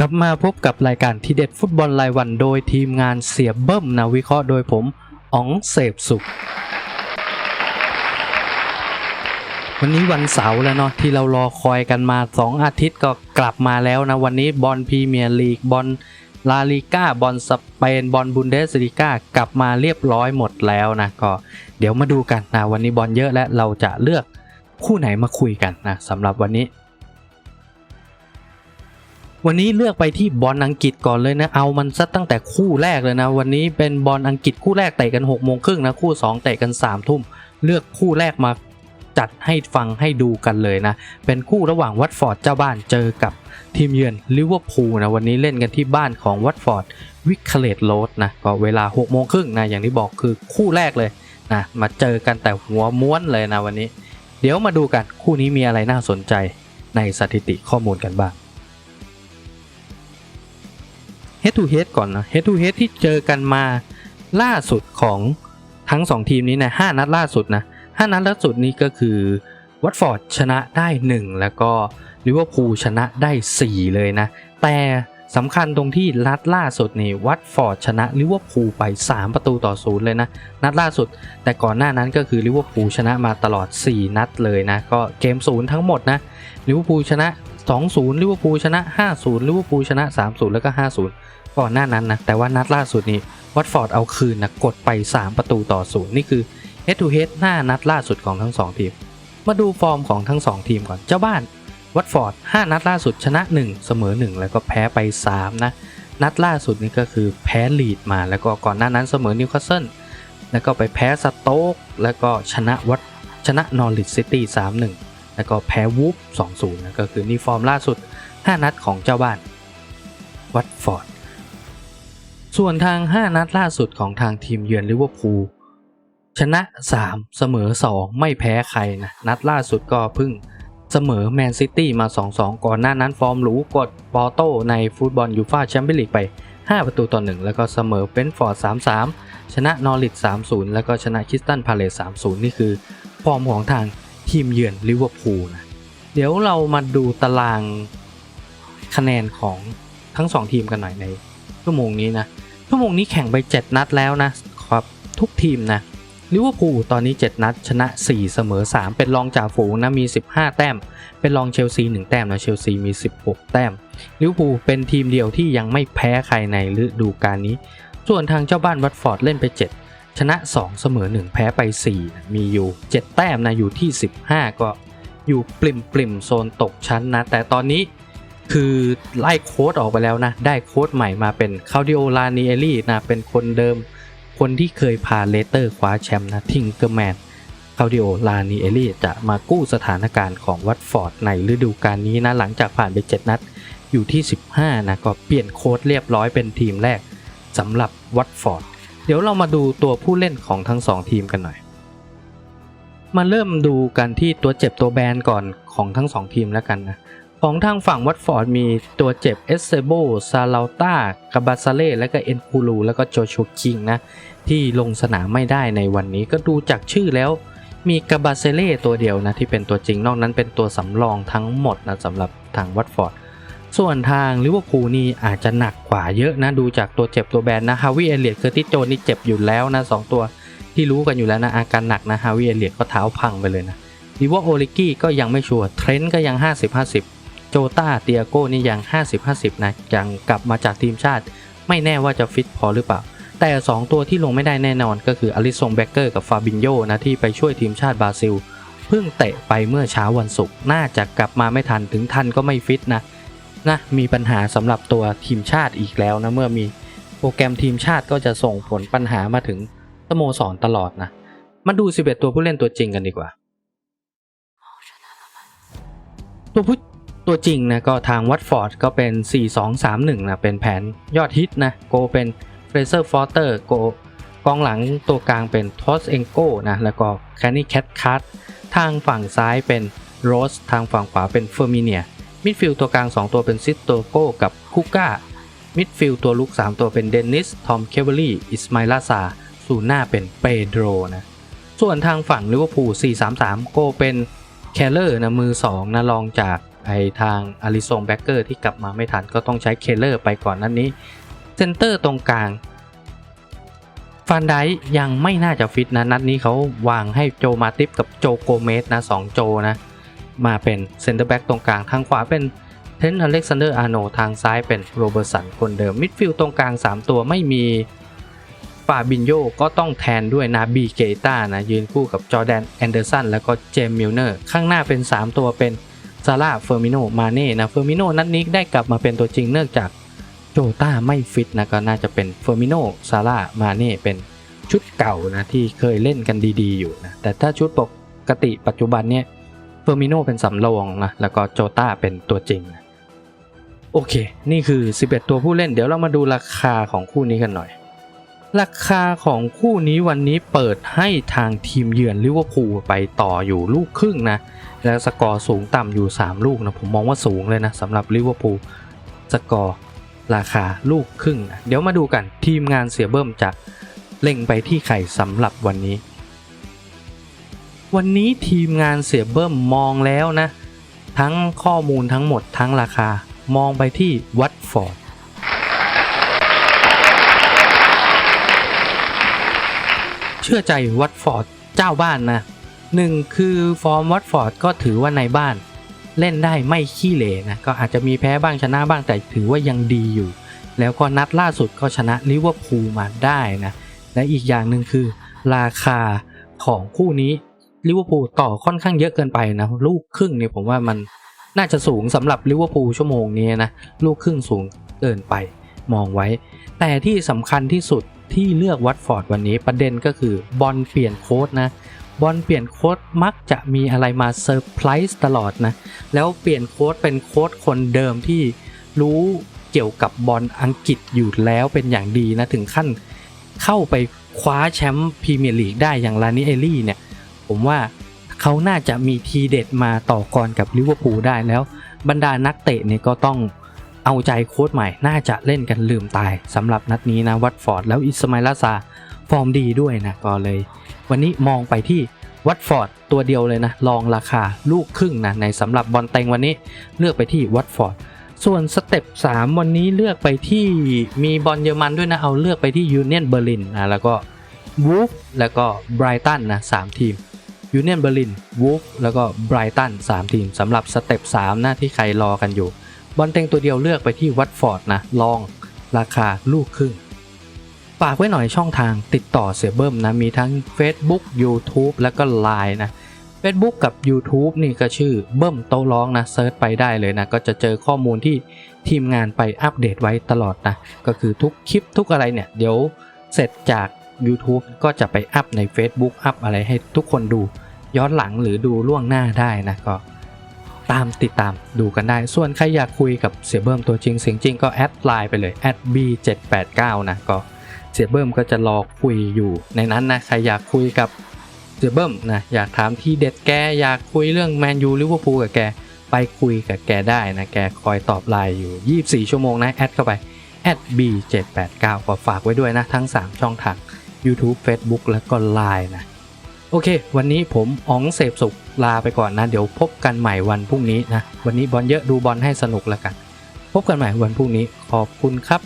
กลับมาพบกับรายการทีเด็ดฟุตบอลรายวันโดยทีมงานเสียบเบิ้มนะวิเคราะห์โดยผมอ๋องเสพสุข วันนี้วันเสาร์แล้วเนาะที่เรารอคอยกันมา 2 อาทิตย์ก็กลับมาแล้วนะ วันนี้บอลพรีเมียร์ลีกบอลลาลิก้าบอลสเปนบอลบุนเดสลิก้ากลับมาเรียบร้อยหมดแล้วนะก็เดี๋ยวมาดูกันนะวันนี้บอลเยอะและเราจะเลือกคู่ไหนมาคุยกันนะสำหรับวันนี้ วันนี้เลือกไปที่บอลอังกฤษก่อนเลยนะ เอามันซะตั้งแต่คู่แรกเลยนะ วันนี้เป็นบอลอังกฤษคู่แรกเตะกัน6กโมงครึ่งนะ คู่ 2 เตะกัน3ามทุ่ม เลือกคู่แรกมาจัดให้ฟังให้ดูกันเลยนะ เป็นคู่ระหว่างวัตฟอร์ดเจ้าบ้านเจอกับทีมเยือนลิเวอร์พูลนะวันนี้เล่นกันที่บ้านของวัตฟอร์ดวิกเคเลตโรดนะก็เวลา6กโมงครึ่งนะอย่างที่บอกคือคู่แรกเลยนะมาเจอกันแต่หัวม้วนเลยนะวันนี้ เดี๋ยวมาดูกันคู่นี้มีอะไรน่าสนใจในสถิติข้อมูลกันบ้าง head to head ก่อนนะ head to head ที่เจอกันมาล่าสุดของทั้ง 2 ทีมนี้นะ5นัดล่าสุดนะ5นัดล่าสุดนี้ก็คือวัตฟอร์ดชนะได้ 1 แล้วก็ลิเวอร์พูลชนะได้ 4 เลยนะ แต่สำคัญตรงที่นัดล่าสุดนี่วัตฟอร์ดชนะลิเวอร์พูลไป 3 ประตูต่อศูนย์เลยนะ นัดล่าสุด แต่ก่อนหน้านั้นก็คือลิเวอร์พูลชนะมาตลอด 4 นัดเลยนะ ก็เกมศูนย์ทั้งหมดนะลิเวอร์พูลชนะ 2-0ลิเวอร์พูลชนะ 5-0ลิเวอร์พูลชนะ 3-0 แล้วก็ 5-0 ก่อนหน้านั้นนะ แต่ว่านัดล่าสุดนี้วัตฟอร์ดเอาคืนนะกดไป 3 ประตูต่อศูนย์นี่คือ head to head หน้านัดล่าสุดของทั้ง 2 ทีม มาดูฟอร์มของทั้ง 2 ทีมก่อนเจ้าบ้านวัตฟอร์ด 5 นัดล่าสุดชนะ 1 เสมอ 1 แล้วก็แพ้ไป 3 นะ นัดล่าสุดนี่ก็คือแพ้ลีดมาแล้วก็ก่อนหน้านั้นเสมอนิวคาสเซิลแล้วก็ไปแพ้สโต๊กแล้วก็ชนะวัตชนะนอริทซิตี้ 3-1 แล้วก็แพ้วูฟ2-0นะก็คือนี่ฟอร์มล่าสุด 5 นัดของเจ้าบ้านวัตฟอร์ด ส่วนทาง 5 นัดล่าสุดของทางทีมเยือนลิเวอร์พูลชนะ 3 เสมอ 2 ไม่แพ้ใครนะ นัดล่าสุดก็พิ่งเสมอแมนซิตี้มา 2-2 ก่อนหน้านั้นฟอร์มหรูกดปอโต้ในฟุตบอลยูฟ่าแชมเปี้ยนลีกไป 5 ประตูต่อ 1 แล้วก็เสมอเบนฟอร์ด 3-3 ชนะนอริท3-0 แล้วก็ชนะคริสตันพาเลส3-0 นี่คือฟอร์มของทางทีมเยือนลิเวอร์พูลนะ เดี๋ยวเรามาดูตารางคะแนนของทั้ง 2 ทีมกันหน่อยในชั่วโมงนี้นะ ชั่วโมงนี้แข่งไป 7 นัดแล้วนะครับ ทุกทีมนะลิเวอร์พูลตอนนี้ 7 นัดชนะ 4 เสมอ 3 เป็นรองจ่าฝูงนะมี 15 แต้ม เป็นรองเชลซี 1 แต้มนะเชลซีมี 16 แต้มลิเวอร์พูลเป็นทีมเดียวที่ยังไม่แพ้ใครในฤดูกาลนี้ ส่วนทางเจ้าบ้านวัตฟอร์ดเล่นไป 7 ชนะ 2 เสมอ 1 แพ้ไป4นะมีอยู่ 7 แต้มนะอยู่ที่ 15 ก็อยู่ปริมปริมโซนตกชั้นนะ แต่ตอนนี้ คือไล่โค้ดออกไปแล้วนะ ได้โค้ดใหม่มาเป็นคาดิโอลานิเอลี่นะ เป็นคนเดิม คนที่เคยพาเลสเตอร์คว้าแชมป์นะทิงเกอร์แมนคาดิโอลานิเอลี่จะมากู้สถานการณ์ของวัตฟอร์ดในฤดูกาลนี้นะ หลังจากผ่านไป 7 นัด อยู่ที่ 15 นะ ก็เปลี่ยนโค้ดเรียบร้อยเป็นทีมแรกสำหรับวัตฟอร์ด เดี๋ยวเรามาดูตัวผู้เล่นของทั้ง 2 ทีมกันหน่อย มาเริ่มดูกันที่ตัวเจ็บตัวแบนก่อนของทั้ง 2 ทีมแล้วกันนะ ของทางฝั่งวัตฟอร์ดมีตัวเจ็บเอสเซโบซาลาต้ากาบาซาเล่และก็เอ็นคูลูแล้วก็โจชูคิงนะ ที่ลงสนามไม่ได้ในวันนี้ก็ดูจากชื่อแล้วมีกาบาเซเล่ตัวเดียวนะ ที่เป็นตัวจริงนอกนั้นเป็นตัวสำรองทั้งหมดนะสำหรับทางวัตฟอร์ดส่วนทางลิเวอร์พูลนี่อาจจะหนักกว่าเยอะนะ ดูจากตัวเจ็บตัวแบนนะฮาวิเอเลียดเคอร์ติโจนี่เจ็บอยู่แล้วนะสองตัวที่รู้กันอยู่แล้วนะอาการหนักนะฮาวิเอเลียดก็เท้าพังไปเลยนะดิวอโอลิกี้ก็ยังไม่ชัวร์เทรนต์ก็ยัง 50-50 จต้าเตียโก้นี่ยัง 50-50 นะ ยังกลับมาจากทีมชาติ ไม่แน่ว่าจะฟิตพอหรือเปล่า แต่ 2 ตัวที่ลงไม่ได้แน่นอนก็คืออลิซงแบเกอร์กับฟาบินโยนะที่ไปช่วยทีมชาติบราซิล เพิ่งเตะไปเมื่อเช้าวันศุกร์น่าจะกลับมาไม่ทันถึงทันก็ไม่ฟิตนะนะมีปัญหาสำหรับตัวทีมชาติอีกแล้วนะเมื่อมีโปรแกรมทีมชาติก็จะส่งผลปัญหามาถึงสโมสรตลอดนะมาดู 11 ตัวผู้เล่นตัวจริงกันดีกว่า ตัวผู้ ตัวจริงนะก็ทางวัตฟอร์ดก็เป็น 4-2-3-1นะเป็นแผนยอดฮิตนะโกเป็นเฟรเซอร์ฟอร์เตอร์โกกองหลังตัวกลางเป็นทอสเองโกนะแล้วก็แคนนี่แคทคัตทางฝั่งซ้ายเป็นโรสทางฝั่งขวาเป็นเฟอร์มิเนียมิดฟิลด์ตัวกลาง 2 ตัวเป็นซิสโตโกกับคุก้ามิดฟิลด์ตัวลุก 3 ตัวเป็นเดนนิส ทอมเคเวอรี่ อิสมาลาซาสูหน้าเป็นเปโดรนะส่วนทางฝั่งลิเวอร์พูล4-3-3 โกเป็นแคลเลอร์นะมือ 2นะรองจาก ไอทางอาริซงแบ็กเกอร์ที่กลับมาไม่ทันก็ต้องใช้เคเลอร์ไปก่อนนั้นนี้ เซนเตอร์ตรงกลางฟันไดยังไม่น่าจะฟิตนะ นัดนี้เขาวางให้โจมาติฟกับโจโกเมสนะสองโจนะ มาเป็นเซนเตอร์แบ็กตรงกลาง ทางขวาเป็นเทนอเล็กซานเดอร์อาโนทางซ้ายเป็นโรเบอร์สันคนเดิม มิดฟิลด์ตรงกลาง 3 ตัวไม่มีฟาบินโยก็ต้องแทนด้วยนาบีเกตานะ ยืนคู่กับจอแดนแอนเดอร์สันแล้วก็เจมมิลเนอร์ ข้างหน้าเป็น 3 ตัวเป็น ซาร่าเฟอร์มิโนมาเน่นะเฟอร์มิโนนัดนี้ได้กลับมาเป็นตัวจริงเนื่องจากโจต้าไม่ฟิตนะก็น่าจะเป็นเฟอร์มิโนซาร่ามาเน่เป็นชุดเก่านะที่เคยเล่นกันดีๆอยู่นะแต่ถ้าชุดปกติปัจจุบันเนี่ยเฟอร์มิโนเป็นสำรองนะแล้วก็โจต้าเป็นตัวจริงนะโอเค นี่คือ 11 ตัวผู้เล่น เดี๋ยวเรามาดูราคาของคู่นี้กันหน่อย ราคาของคู่นี้วันนี้เปิดให้ทางทีมเยือนลิเวอร์พูลไปต่ออยู่ลูกครึ่งนะ แล้วสกอร์สูงต่ำอยู่ 3 ลูกนะ ผมมองว่าสูงเลยนะสำหรับลิเวอร์พูลสกอร์ราคาลูกครึ่งนะเดี๋ยวมาดูกันทีมงานเสียเบิ้มจะเล็งไปที่ใครสำหรับวันนี้ วันนี้ทีมงานเสียเบิ้มมองแล้วนะ ทั้งข้อมูลทั้งหมดทั้งราคามองไปที่วัตฟอร์ด เชื่อใจวัตฟอร์ดเจ้าบ้านนะหนึ่งคือฟอร์มวัตฟอร์ดก็ถือว่าในบ้าน เล่นได้ไม่ขี้เหร่นะก็อาจจะมีแพ้บ้างชนะบ้างแต่ถือว่ายังดีอยู่ แล้วก็นัดล่าสุดก็ชนะลิเวอร์พูลมาได้นะและอีกอย่างหนึ่งคือราคาของคู่นี้ลิเวอร์พูลต่อค่อนข้างเยอะเกินไปนะลูกครึ่งเนี่ยผมว่ามันน่าจะสูงสำหรับลิเวอร์พูลชั่วโมงนี้นะลูกครึ่งสูงเกินไปมองไว้ แต่ที่สำคัญที่สุด ที่เลือกวัตฟอร์ดวันนี้ประเด็นก็คือบอลเปลี่ยนโค้ดนะบอลเปลี่ยนโค้ดมักจะมีอะไรมาเซอร์ไพรส์ตลอดนะ แล้วเปลี่ยนโค้ดเป็นโค้ดคนเดิมที่รู้เกี่ยวกับบอลอังกฤษอยู่แล้วเป็นอย่างดีนะ ถึงขั้นเข้าไปคว้าแชมป์พรีเมียร์ลีกได้อย่างลานิเอลี่เนี่ย ผมว่าเขาน่าจะมีทีเด็ดมาต่อกรกับลิเวอร์พูลได้แล้ว บรรดานักเตะเนี่ยก็ต้อง เอาใจโค้ชใหม่น่าจะเล่นกันลืมตายสำหรับนัดนี้นะวัตฟอร์ดแล้วอิสมาิลาซาฟอร์มดีด้วยนะก็เลย วันนี้มองไปที่วัตฟอร์ดตัวเดียวเลยนะลองราคาลูกครึ่งนะในสำหรับบอลเต็งวันนี้เลือกไปที่วัตฟอร์ดส่วนสเต็ป3วันนี้เลือกไปที่มีบอลเยอรมันด้วยนะเอาเลือกไปที่ยูเนียนเบอร์ลินนะแล้วก็วูฟแล้วก็ไบรตันนะสามทีมยูเนียนเบอร์ลินวูฟแล้วก็ไบรตัน3ทีมสำหรับสเต็ป3นะที่ใครรอกันอยู่ บอลเต็งตัวเดียวเลือกไปที่วัตฟอร์ดนะ ลองราคาลูกครึ่งฝากไว้หน่อยช่องทางติดต่อเสียเบิ้มนะ มีทั้ง Facebook YouTube แล้วก็ Line นะ Facebook กับ YouTube นี่ก็ชื่อเบิ้มโตร้องนะเซิร์ชไปได้เลยนะ ก็จะเจอข้อมูลที่ทีมงานไปอัปเดตไว้ตลอดนะ ก็คือทุกคลิปทุกอะไรเนี่ย เดี๋ยวเสร็จจาก YouTube ก็จะไปอัพใน Facebook อัพอะไรให้ทุกคนดูย้อนหลังหรือดูล่วงหน้าได้นะก็ ตามติดตามดูกันได้ ส่วนใครอยากคุยกับเสียเบิ้มตัวจริงเสียงจริงก็แอดไลน์ไปเลย @b789 นะก็เสียเบิ้มก็จะรอคุยอยู่ในนั้นนะใครอยากคุยกับเสียเบิ้มนะอยากถามที่เด็ดแกอยากคุยเรื่องแมนยูลิเวอร์พูลกับแกไปคุยกับแกได้นะแกคอยตอบไลน์อยู่ 24 ชั่วโมงนะแอดเข้าไป @b789 ก็ฝากไว้ด้วยนะทั้ง 3 ช่องทาง YouTube Facebook แล้วก็ Line นะ โอเค วันนี้ผมอ๋องเสพสุขลาไปก่อนนะ เดี๋ยวพบกันใหม่วันพรุ่งนี้นะ วันนี้บอลเยอะดูบอลให้สนุกแล้วกัน พบกันใหม่วันพรุ่งนี้ขอบคุณครับ